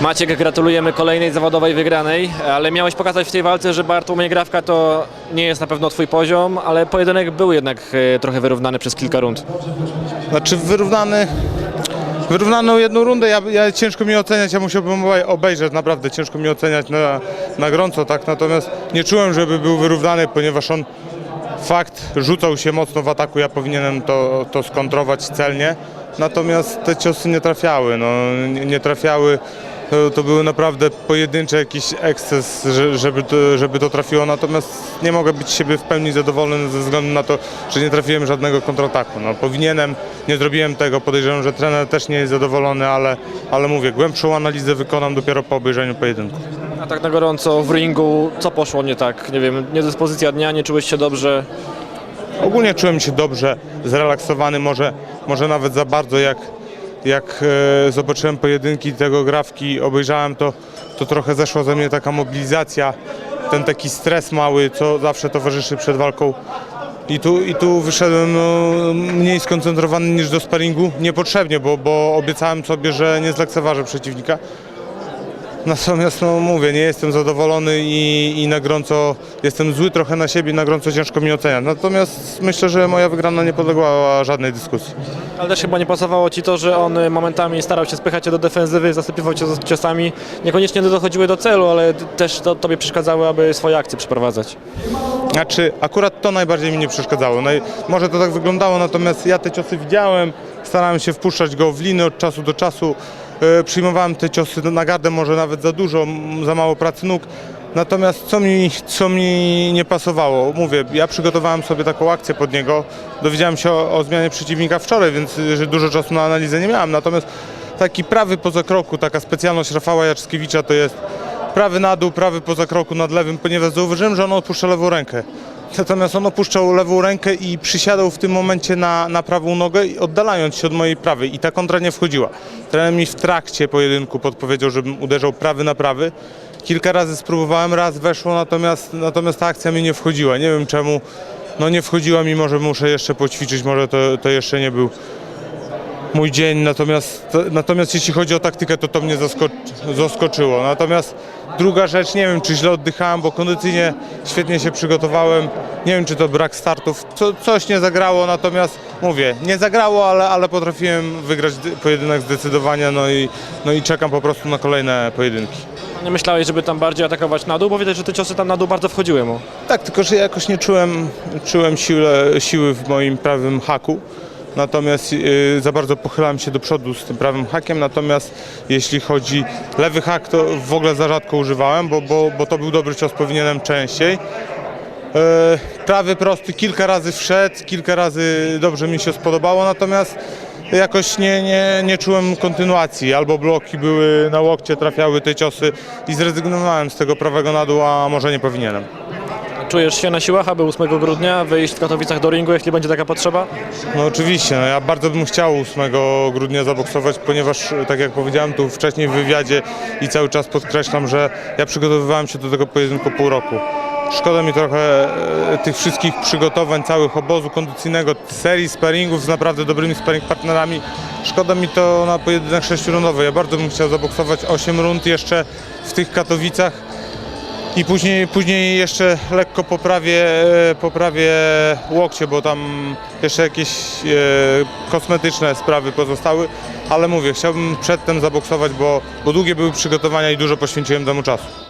Maciek, gratulujemy kolejnej zawodowej wygranej, ale miałeś pokazać w tej walce, że Bartłomiej Grawka to nie jest na pewno twój poziom, ale pojedynek był jednak e, trochę wyrównany przez kilka rund. Znaczy wyrównany, wyrównaną jedną rundę, ja, ja ciężko mi oceniać, ja musiałbym obejrzeć, naprawdę ciężko mi oceniać na, na gorąco, tak, natomiast nie czułem, żeby był wyrównany, ponieważ on fakt rzucał się mocno w ataku, ja powinienem to, to skontrować celnie, natomiast te ciosy nie trafiały, no, nie, nie trafiały, to, to były naprawdę pojedyncze jakiś eksces, że- żeby to, żeby to trafiło, natomiast nie mogę być siebie w pełni zadowolony ze względu na to, że nie trafiłem żadnego kontrataku. No, powinienem, nie zrobiłem tego, podejrzewam, że trener też nie jest zadowolony, ale, ale mówię, głębszą analizę wykonam dopiero po obejrzeniu pojedynku. A tak na gorąco w ringu, co poszło nie tak? Nie wiem, niedyspozycja dnia, nie czułeś się dobrze? Ogólnie czułem się dobrze, zrelaksowany, może, może nawet za bardzo, jak, jak e, zobaczyłem pojedynki tego grawki, obejrzałem to, to trochę zeszła ze mnie taka mobilizacja, ten taki stres mały, co zawsze towarzyszy przed walką. I tu, I tu wyszedłem no, mniej skoncentrowany niż do sparingu, niepotrzebnie, bo, bo obiecałem sobie, że nie zlekceważę przeciwnika. Natomiast no mówię, nie jestem zadowolony i, i na gorąco jestem zły trochę na siebie, na gorąco ciężko mi oceniać. Natomiast myślę, że moja wygrana nie podległa żadnej dyskusji. Ale też chyba nie pasowało ci to, że on y, momentami starał się spychać cię do defensywy, zasypywał cię ciosami. Niekoniecznie dochodziły do celu, ale też to tobie przeszkadzały, aby swoje akcje przeprowadzać. Znaczy, akurat to najbardziej mi nie przeszkadzało. Naj, może to tak wyglądało, natomiast ja te ciosy widziałem, starałem się wpuszczać go w liny od czasu do czasu. E, przyjmowałem te ciosy na gardę, może nawet za dużo, za mało pracy nóg. Natomiast co mi, co mi nie pasowało, mówię, ja przygotowałem sobie taką akcję pod niego, dowiedziałem się o, o zmianie przeciwnika wczoraj, więc że dużo czasu na analizę nie miałem. Natomiast taki prawy poza kroku, taka specjalność Rafała Jaczkiewicza to jest prawy na dół, prawy poza kroku nad lewym, ponieważ zauważyłem, że on odpuszcza lewą rękę. Natomiast on opuszczał lewą rękę i przysiadał w tym momencie na, na prawą nogę, oddalając się od mojej prawej i ta kontra nie wchodziła. Trener mi w trakcie pojedynku podpowiedział, żebym uderzał prawy na prawy. Kilka razy spróbowałem, raz weszło, natomiast, natomiast ta akcja mi nie wchodziła. Nie wiem czemu, no nie wchodziła, mimo że muszę jeszcze poćwiczyć, może to, to jeszcze nie był mój dzień, natomiast, natomiast jeśli chodzi o taktykę, to to mnie zasko, zaskoczyło. Natomiast druga rzecz, nie wiem czy źle oddychałem, bo kondycyjnie świetnie się przygotowałem. Nie wiem czy to brak startów, co, coś nie zagrało, natomiast mówię, nie zagrało, ale, ale potrafiłem wygrać dy- pojedynek zdecydowanie, no i, no i czekam po prostu na kolejne pojedynki. Nie myślałeś, żeby tam bardziej atakować na dół, bo widać, że te ciosy tam na dół bardzo wchodziły mu. Tak, tylko że jakoś nie czułem, czułem siłę, siły w moim prawym haku. Natomiast yy, za bardzo pochylałem się do przodu z tym prawym hakiem, natomiast jeśli chodzi lewy hak, to w ogóle za rzadko używałem, bo, bo, bo to był dobry cios, powinienem częściej. Yy, prawy prosty kilka razy wszedł, kilka razy dobrze mi się spodobało, natomiast jakoś nie, nie, nie czułem kontynuacji. Albo bloki były na łokcie, trafiały te ciosy i zrezygnowałem z tego prawego na dół, a może nie powinienem. Czujesz się na siłach, aby 8 grudnia wyjść w Katowicach do ringu, jeśli będzie taka potrzeba? No oczywiście, no ja bardzo bym chciał 8 grudnia zaboksować, ponieważ tak jak powiedziałem tu wcześniej w wywiadzie i cały czas podkreślam, że ja przygotowywałem się do tego pojedynku pół roku. Szkoda mi trochę e, tych wszystkich przygotowań, całych obozu kondycyjnego, serii sparingów z naprawdę dobrymi sparing partnerami. Szkoda mi to na pojedynek sześciorundowy. Ja bardzo bym chciał zaboksować 8 rund jeszcze w tych Katowicach. I później, później jeszcze lekko poprawię, e, poprawię łokcie, bo tam jeszcze jakieś e, kosmetyczne sprawy pozostały, ale mówię, chciałbym przedtem zaboksować, bo, bo długie były przygotowania i dużo poświęciłem temu czasu.